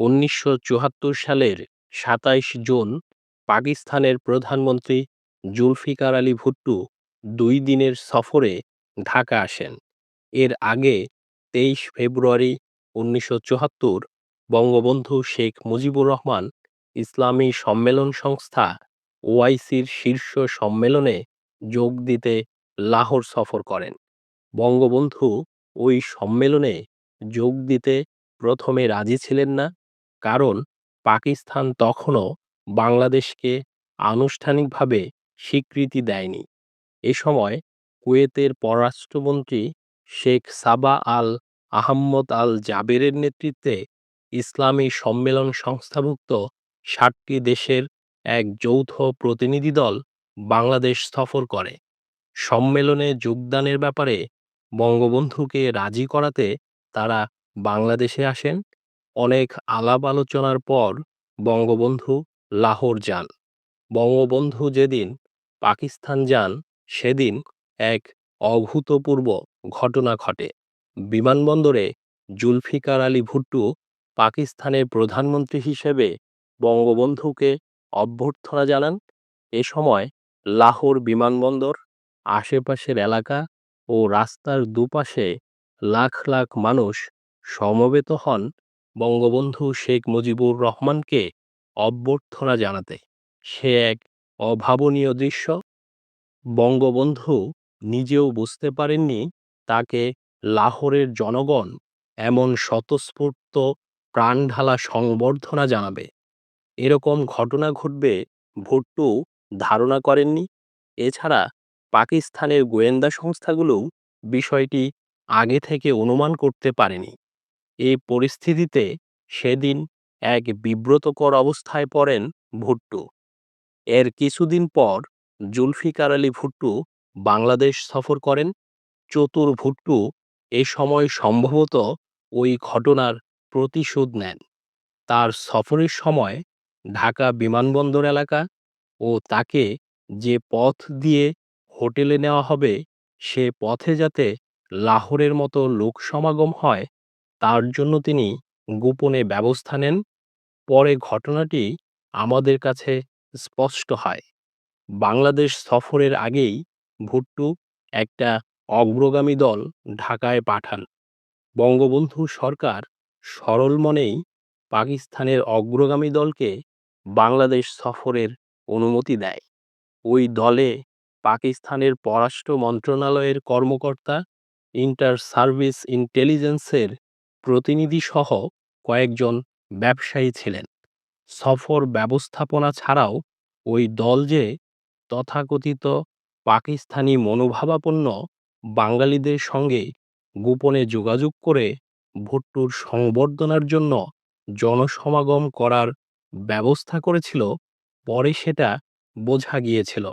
১৯৭৪ সালের ২৭ জুন পাকিস্তানের প্রধানমন্ত্রী জুলফিকার আলী ভুট্টো দুই দিনের সফরে ঢাকা আসেন। এর আগে ২৩ ফেব্রুয়ারি ১৯৭৪ বঙ্গবন্ধু শেখ মুজিবুর রহমান ইসলামী সম্মেলন সংস্থা ওআইসির শীর্ষ সম্মেলনে যোগ দিতে লাহোর সফর করেন। বঙ্গবন্ধু ওই সম্মেলনে যোগ দিতে প্রথমে রাজি ছিলেন না কারণ পাকিস্তান তখনও বাংলাদেশকে আনুষ্ঠানিকভাবে স্বীকৃতি দেয়নি। এ সময় কুয়েতের পররাষ্ট্রমন্ত্রী শেখ সাবা আল আহম্মদ আল জাবেরের নেতৃত্বে ইসলামী সম্মেলন সংস্থাভুক্ত ষাটটি দেশের এক যৌথ প্রতিনিধি দল বাংলাদেশ সফর করে। সম্মেলনে যোগদানের ব্যাপারে বঙ্গবন্ধুকে রাজি করাতে তারা বাংলাদেশে আসেন। অনেক আলাপ আলোচনার পর বঙ্গবন্ধু লাহোর যান। বঙ্গবন্ধু যেদিন পাকিস্তান যান, সেদিন এক অভূতপূর্ব ঘটনা ঘটে। বিমানবন্দরে জুলফিকার আলী ভুট্টো পাকিস্তানের প্রধানমন্ত্রী হিসেবে বঙ্গবন্ধুকে অভ্যর্থনা জানান। এ সময় লাহোর বিমানবন্দর, আশেপাশের এলাকা ও রাস্তার দুপাশে লাখ লাখ মানুষ সমবেত হন। বঙ্গবন্ধু শেখ মুজিবুর রহমানকে অভ্যর্থনা জানাতে। সে এক অভাবনীয় দৃশ্য। বঙ্গবন্ধু নিজেও বুঝতে পারেননি তাকে লাহোরের জনগণ এমন স্বতঃস্ফূর্ত প্রাণঢালা সংবর্ধনা জানাবে। এরকম ঘটনা ঘটবে ভুট্টো ধারণা করেননি। এছাড়া পাকিস্তানের গোয়েন্দা সংস্থাগুলোও বিষয়টি আগে থেকে অনুমান করতে পারেনি। এই পরিস্থিতিতে সেদিন এক বিব্রতকর অবস্থায় পড়েন ভুট্টো। এর কিছুদিন পর জুলফিকার আলী ভুট্টো বাংলাদেশ সফর করেন। চতুর ভুট্টো এ সময় সম্ভবত ওই ঘটনার প্রতিশোধ নেন। তার সফরের সময় ঢাকা বিমানবন্দর এলাকা ও তাকে যে পথ দিয়ে হোটেলে নেওয়া হবে সে পথে যাতে লাহোরের মতো লোক সমাগম হয় তার জন্য তিনি গোপনে ব্যবস্থা নেন। পরে ঘটনাটি আমাদের কাছে স্পষ্ট হয়। বাংলাদেশ সফরের আগেই ভুট্টো একটা অগ্রগামী দল ঢাকায় পাঠান। বঙ্গবন্ধু সরকার সরল মনেই পাকিস্তানের অগ্রগামী দলকে বাংলাদেশ সফরের অনুমতি দেয়। ওই দলে পাকিস্তানের পররাষ্ট্র মন্ত্রণালয়ের কর্মকর্তা, ইন্টার সার্ভিস ইন্টেলিজেন্সের প্রতিনিধিসহ কয়েকজন ব্যবসায়ী ছিলেন। সফর ব্যবস্থাপনা ছাড়াও ওই দল যে তথাকথিত পাকিস্তানি মনোভাবাপন্ন বাঙালিদের সঙ্গে গোপনে যোগাযোগ করে ভুট্টোর সংবর্ধনার জন্য জনসমাগম করার ব্যবস্থা করেছিল, পরে সেটা বোঝা গিয়েছিল।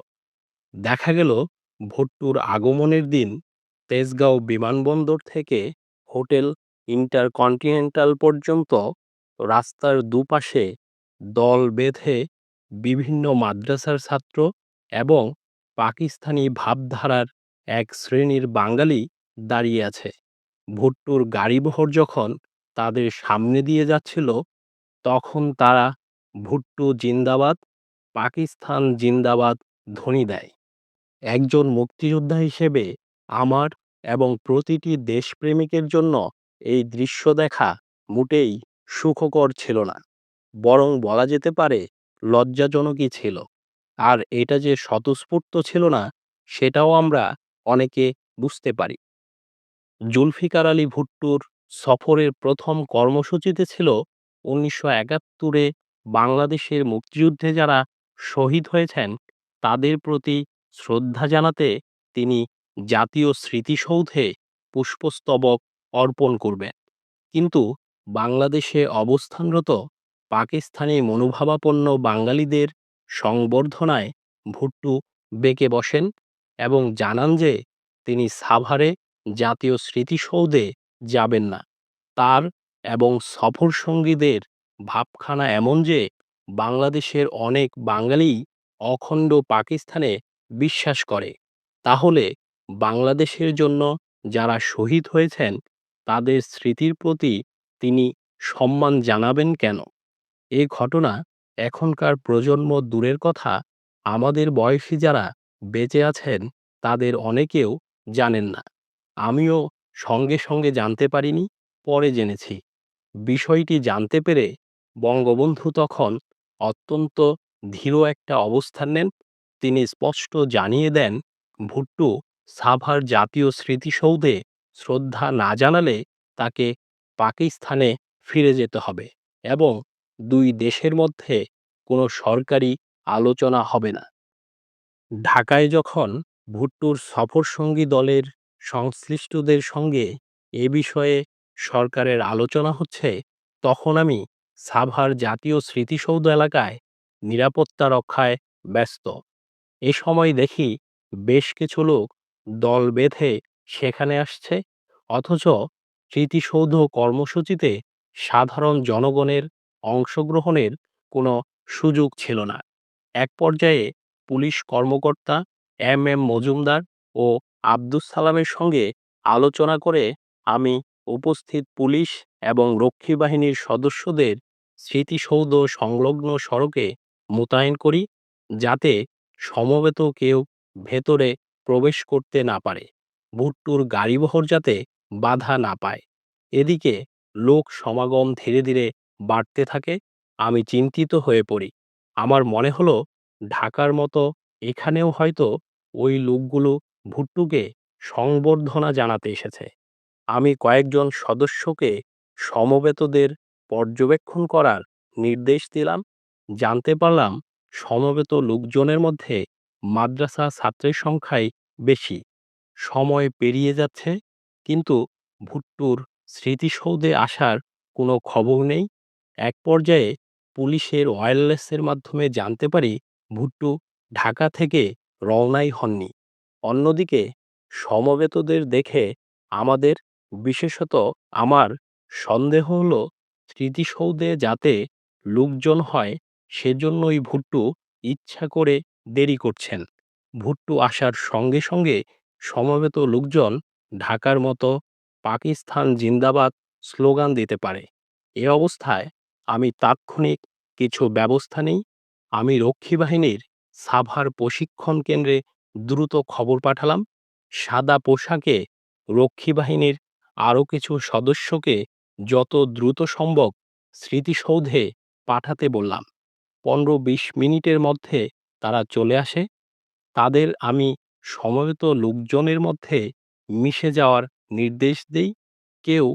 দেখা গেল, ভুট্টোর আগমনের দিন তেজগাঁও বিমানবন্দর থেকে হোটেল ইন্টারকন্টিনেন্টাল পর্যন্ত রাস্তার দুপাশে দল বেঁধে বিভিন্ন মাদ্রাসার ছাত্র এবং পাকিস্তানি ভাবধারার এক শ্রেণির বাঙালি দাঁড়িয়ে আছে। ভুট্টুর গাড়িবহর যখন তাদের সামনে দিয়ে যাচ্ছিল, তখন তারা ভুট্টু জিন্দাবাদ, পাকিস্তান জিন্দাবাদ ধ্বনি দেয়। একজন মুক্তিযোদ্ধা হিসেবে আমার এবং প্রতিটি দেশপ্রেমিকের জন্য এই দৃশ্য দেখা মোটেই সুখকর ছিল না। বরং বলা যেতে পারে লজ্জাজনকই ছিল। আর এটা যে স্বতঃস্ফূর্ত ছিল না, সেটাও আমরা অনেকে বুঝতে পারি। জুলফিকার আলী ভুট্টুর সফরের প্রথম কর্মসূচিতে ছিল উনিশশো একাত্তরে বাংলাদেশের মুক্তিযুদ্ধে যারা শহীদ হয়েছেন, তাদের প্রতি শ্রদ্ধা জানাতে তিনি জাতীয় স্মৃতিসৌধে পুষ্পস্তবক অর্পণ করবেন। কিন্তু বাংলাদেশে অবস্থানরত পাকিস্তানি মনোভাবাপন্ন বাঙালিদের সংবর্ধনায় ভুট্টো বেঁকে বসেন এবং জানান যে তিনি সাভারে জাতীয় স্মৃতিসৌধে যাবেন না। তার এবং সফর সঙ্গীদের ভাবখানা এমন যে বাংলাদেশের অনেক বাঙালি অখণ্ড পাকিস্তানে বিশ্বাস করে। তাহলে বাংলাদেশের জন্য যারা শহীদ হয়েছেন তাদের স্মৃতির প্রতি তিনি সম্মান জানাবেন কেন? এ ঘটনা এখনকার প্রজন্ম দূরের কথা, আমাদের বয়সী যারা বেঁচে আছেন তাদের অনেকেও জানেন না। আমিও সঙ্গে সঙ্গে জানতে পারিনি, পরে জেনেছি। বিষয়টি জানতে পেরে বঙ্গবন্ধু তখন অত্যন্ত ধীর একটা অবস্থান নেন। তিনি স্পষ্ট জানিয়ে দেন, ভুট্টো সাভার জাতীয় স্মৃতিসৌধে শ্রদ্ধা না জানালে তাকে পাকিস্তানে ফিরে যেতে হবে এবং দুই দেশের মধ্যে কোনো সরকারি আলোচনা হবে না। ঢাকায় যখন ভুট্টোর সফরসঙ্গী দলের সংশ্লিষ্টদের সঙ্গে এ বিষয়ে সরকারের আলোচনা হচ্ছে, তখন আমি সাভার জাতীয় স্মৃতিসৌধ এলাকায় নিরাপত্তা রক্ষায় ব্যস্ত। এ সময় দেখি বেশ কিছু লোক দল বেঁধে সেখানে আসছে। অথচ স্মৃতিসৌধ কর্মসূচিতে সাধারণ জনগণের অংশগ্রহণের কোনো সুযোগ ছিল না। এক পর্যায়ে পুলিশ কর্মকর্তা এম এম মজুমদার ও আব্দুস সালামের সঙ্গে আলোচনা করে আমি উপস্থিত পুলিশ এবং রক্ষী বাহিনীর সদস্যদের স্মৃতিসৌধ সংলগ্ন সড়কে মোতায়েন করি, যাতে সমবেত কেউ ভেতরে প্রবেশ করতে না পারে। ভুট্টুর গাড়িবহর যাতে বাধা না পায়। এদিকে লোক সমাগম ধীরে ধীরে বাড়তে থাকে, আমি চিন্তিত হয়ে পড়ি। আমার মনে হলো, ঢাকার মতো এখানেও হয়তো ওই লোকগুলো ভুট্টুকে সংবর্ধনা জানাতে এসেছে। আমি কয়েকজন সদস্যকে সমবেতদের পর্যবেক্ষণ করার নির্দেশ দিলাম। জানতে পারলাম, সমবেত লোকজনের মধ্যে মাদ্রাসা ছাত্রের সংখ্যাই বেশি। সময় পেরিয়ে যাচ্ছে, কিন্তু ভুট্টুর স্মৃতিসৌধে আসার কোনো খবর নেই। এক পর্যায়ে পুলিশের ওয়্যারলেসের মাধ্যমে জানতে পারি ভুট্টু ঢাকা থেকে রওনাই হননি। অন্যদিকে সমবেতদের দেখে আমাদের, বিশেষত আমার, সন্দেহ হলো স্মৃতিসৌধে যাতে লোকজন হয় সেজন্যই ভুট্টু ইচ্ছা করে দেরি করছেন। ভুট্টু আসার সঙ্গে সঙ্গে সমবেত লোকজন ঢাকার মতো পাকিস্তান জিন্দাবাদ স্লোগান দিতে পারে। এ অবস্থায় আমি তাৎক্ষণিক কিছু ব্যবস্থা নেই। আমি রক্ষী বাহিনীর সাভার প্রশিক্ষণ কেন্দ্রে দ্রুত খবর পাঠালাম। সাদা পোশাকে রক্ষী বাহিনীর আরও কিছু সদস্যকে যত দ্রুত সম্ভব স্মৃতিসৌধে পাঠাতে বললাম। পনেরো বিশ মিনিটের মধ্যে তারা চলে আসে। তাদের আমি সমবেত লোকজনের মধ্যে মিশে যাওয়ার নির্দেশ দেই। কেউ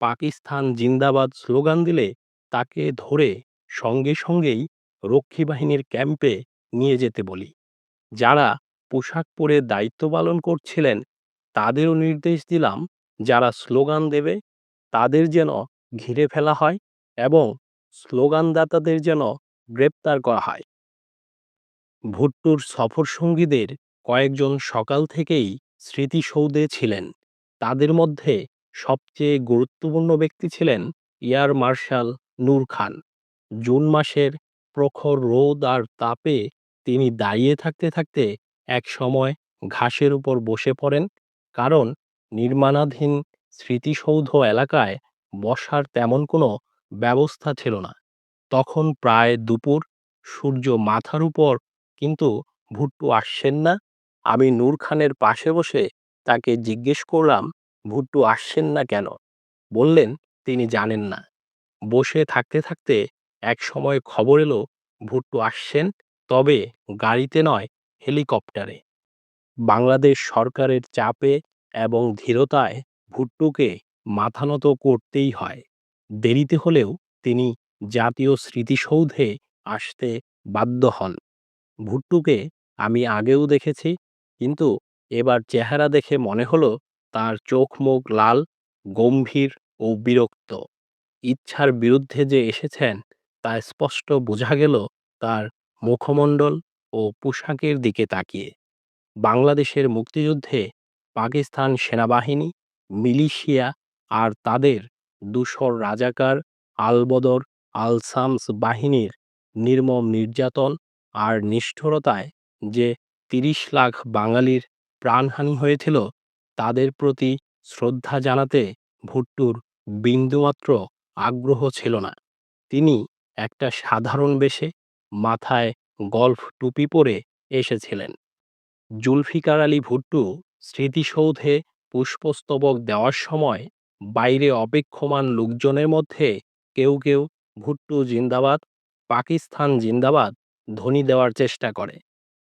পাকিস্তান জিন্দাবাদ স্লোগান দিলে তাকে ধরে সঙ্গে সঙ্গেই রক্ষী বাহিনীর ক্যাম্পে নিয়ে যেতে বলি। যারা পোশাক পরে দায়িত্ব পালন করছিলেন, তাদেরও নির্দেশ দিলাম যারা স্লোগান দেবে, তাদের যেন ঘিরে ফেলা হয় এবং স্লোগানদাতাদের যেন গ্রেপ্তার করা হয়। ভুট্টুর সফরসঙ্গীদের কয়েকজন সকাল থেকেই স্মৃতিসৌধে ছিলেন। তাদের মধ্যে সবচেয়ে গুরুত্বপূর্ণ ব্যক্তি ছিলেন air marshal Nur Khan. June মাসের প্রখর রোদ আর তাপে তিনি দাঁড়িয়ে থাকতে থাকতে এক সময় ঘাসের উপর বসে পড়েন কারণ নির্মাণাধীন স্মৃতিসৌধ এলাকায় বসার তেমন কোনো ব্যবস্থা ছিল না। তখন প্রায় দুপুর, সূর্য মাথার উপর কিন্তু ভুট্টু আসছেন না। আমি নূর খানের পাশে বসে তাকে জিজ্ঞেস করলাম, ভুট্টু আসছেন না কেন? বললেন, তিনি জানেন না। বসে থাকতে থাকতে এক সময় খবর এলো, ভুট্টু আসছেন, তবে গাড়িতে নয়, হেলিকপ্টারে। বাংলাদেশ সরকারের চাপে এবং ধীরতায় ভুট্টুকে মাথানত করতেই হয়। দেরিতে হলেও তিনি জাতীয় স্মৃতিসৌধে আসতে বাধ্য হন। ভুট্টুকে আমি আগেও দেখেছি কিন্তু এবার চেহারা দেখে মনে হলো তার চোখ মুখ লাল, গম্ভীর ও বিরক্ত। ইচ্ছার বিরুদ্ধে যে এসেছেন, তা স্পষ্ট বোঝা গেল তার মুখমণ্ডল ও পোশাকের দিকে তাকিয়ে। বাংলাদেশের মুক্তিযুদ্ধে পাকিস্তান সেনাবাহিনী, মিলিশিয়া আর তাদের দুশোর রাজাকার আলবদর আল সামস বাহিনীর নির্মম নির্যাতন আর নিষ্ঠুরতায় যে তিরিশ লাখ বাঙালির প্রাণহানি হয়েছিল, তাদের প্রতি শ্রদ্ধা জানাতে ভুট্টুর বিন্দুমাত্র আগ্রহ ছিল না। তিনি একটা সাধারণ বেশে মাথায় গল্ফ টুপি পরে এসেছিলেন। জুলফিকার আলী ভুট্টু স্মৃতিসৌধে পুষ্পস্তবক দেওয়ার সময় বাইরে অপেক্ষমান লোকজনের মধ্যে কেউ কেউ ভুট্টু জিন্দাবাদ, পাকিস্তান জিন্দাবাদ ধ্বনি দেওয়ার চেষ্টা করে।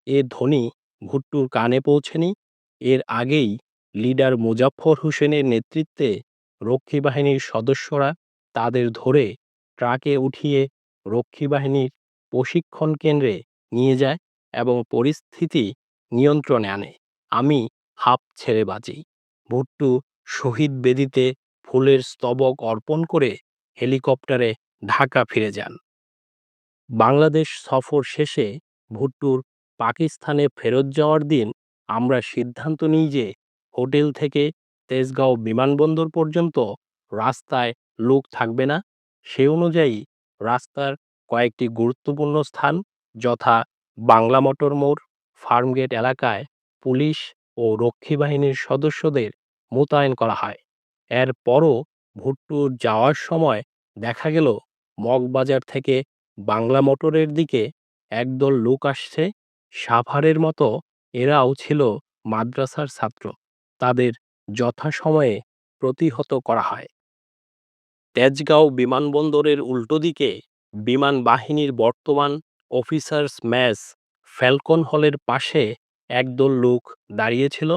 এ ধ্বনি ভুট্টুর কানে পৌঁছেনি। এর আগেই লিডার মুজাফফর হোসেনের নেতৃত্বে রক্ষী বাহিনীর সদস্যরা তাদের ধরে ট্রাকে উঠিয়ে রক্ষী বাহিনীর প্রশিক্ষণ কেন্দ্রে নিয়ে যায় এবং পরিস্থিতি নিয়ন্ত্রণে আনে। আমি হাফ ছেড়ে বাঁচি ভুট্টু শহীদ বেদিতে ফুলের স্তবক অর্পণ করে হেলিকপ্টারে ঢাকা ফিরে যান। বাংলাদেশ সফর শেষে ভুট্টুর পাকিস্তানে ফেরত যাওয়ার দিন আমরা সিদ্ধান্ত নিই যে হোটেল থেকে তেজগাঁও বিমানবন্দর পর্যন্ত রাস্তায় লোক থাকবে না। সে অনুযায়ী রাস্তার কয়েকটি গুরুত্বপূর্ণ স্থান যথা বাংলা মোটর মোড়, ফার্মগেট এলাকায় পুলিশ ও রক্ষী বাহিনীর সদস্যদের মোতায়েন করা হয়। এরপরও ভুট্টুর যাওয়ার সময় দেখা গেল, মগবাজার থেকে বাংলা মোটরের দিকে একদল লোক আসছে। সাভারের মতো এরাও ছিল মাদ্রাসার ছাত্র। তাদের যথাসময়ে প্রতিহত করা হয়। তেজগাঁও বিমানবন্দরের উল্টো দিকে বিমান বাহিনীর বর্তমান অফিসার্স ম্যাস ফ্যালকন হলের পাশে একদল লোক দাঁড়িয়েছিল।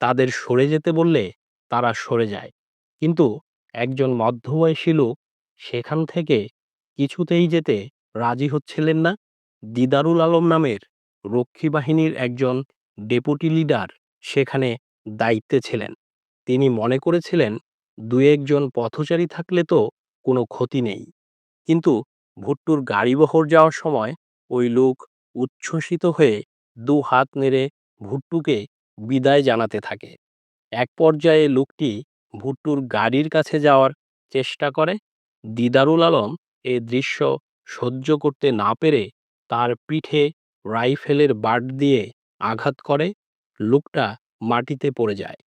তাদের সরে যেতে বললে তারা সরে যায়। কিন্তু একজন মধ্যবয়সী লোক সেখান থেকে কিছুতেই যেতে রাজি হচ্ছিলেন না। দিদারুল আলম নামের রক্ষী বাহিনীর একজন ডেপুটি লিডার সেখানে দায়িত্বে ছিলেন। তিনি মনে করেছিলেন দু একজন পথচারী থাকলে তো কোনো ক্ষতি নেই। কিন্তু ভুট্টুর গাড়িবহর যাওয়ার সময় ওই লোক উচ্ছ্বসিত হয়ে দু হাত নেড়ে ভুট্টুকে বিদায় জানাতে থাকে। এক পর্যায়ে লোকটি ভুট্টুর গাড়ির কাছে যাওয়ার চেষ্টা করে। দিদারুল আলম এ দৃশ্য সহ্য করতে না পেরে তার পিঠে রাইফেলের বাট দিয়ে আঘাত করে, লোকটা মাটিতে পড়ে যায়।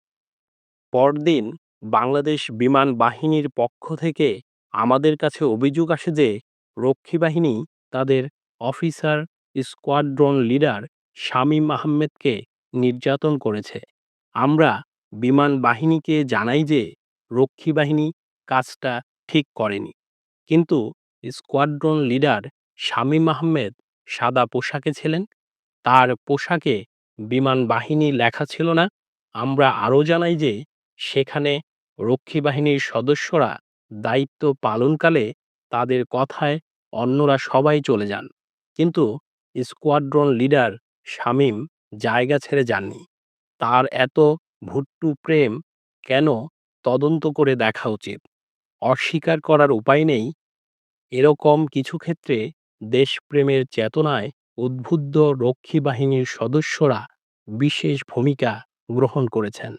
পরদিন বাংলাদেশ বিমান বাহিনীর পক্ষ থেকে আমাদের কাছে অভিযোগ আসে যে, রক্ষী বাহিনী তাদের অফিসার, স্কোয়াড্রন লিডার শামীম আহমেদকে নির্যাতন করেছে। আমরা বিমান বাহিনীকে জানাই যে, রক্ষী বাহিনী কাজটা ঠিক করেনি। কিন্তু স্কোয়াড্রন লিডার শামীম আহমেদ সাদা পোশাকে ছিলেন। তার পোশাকে বিমান বাহিনী লেখা ছিল না। আমরা আরও জানাই যে, সেখানে রক্ষী বাহিনীর সদস্যরা দায়িত্ব পালনকালে তাদের কথায় অন্যরা সবাই চলে যান। কিন্তু স্কোয়াড্রন লিডার শামীম জায়গা ছেড়ে যাননি। তার এত ভুট্টু প্রেম কেন তদন্ত করে দেখা উচিত? অস্বীকার করার উপায় নেই। এরকম কিছু ক্ষেত্রে দেশপ্রেমের চেতনায় উদ্বুদ্ধ রক্ষী বাহিনীর সদস্যরা বিশেষ ভূমিকা গ্রহণ করেছেন।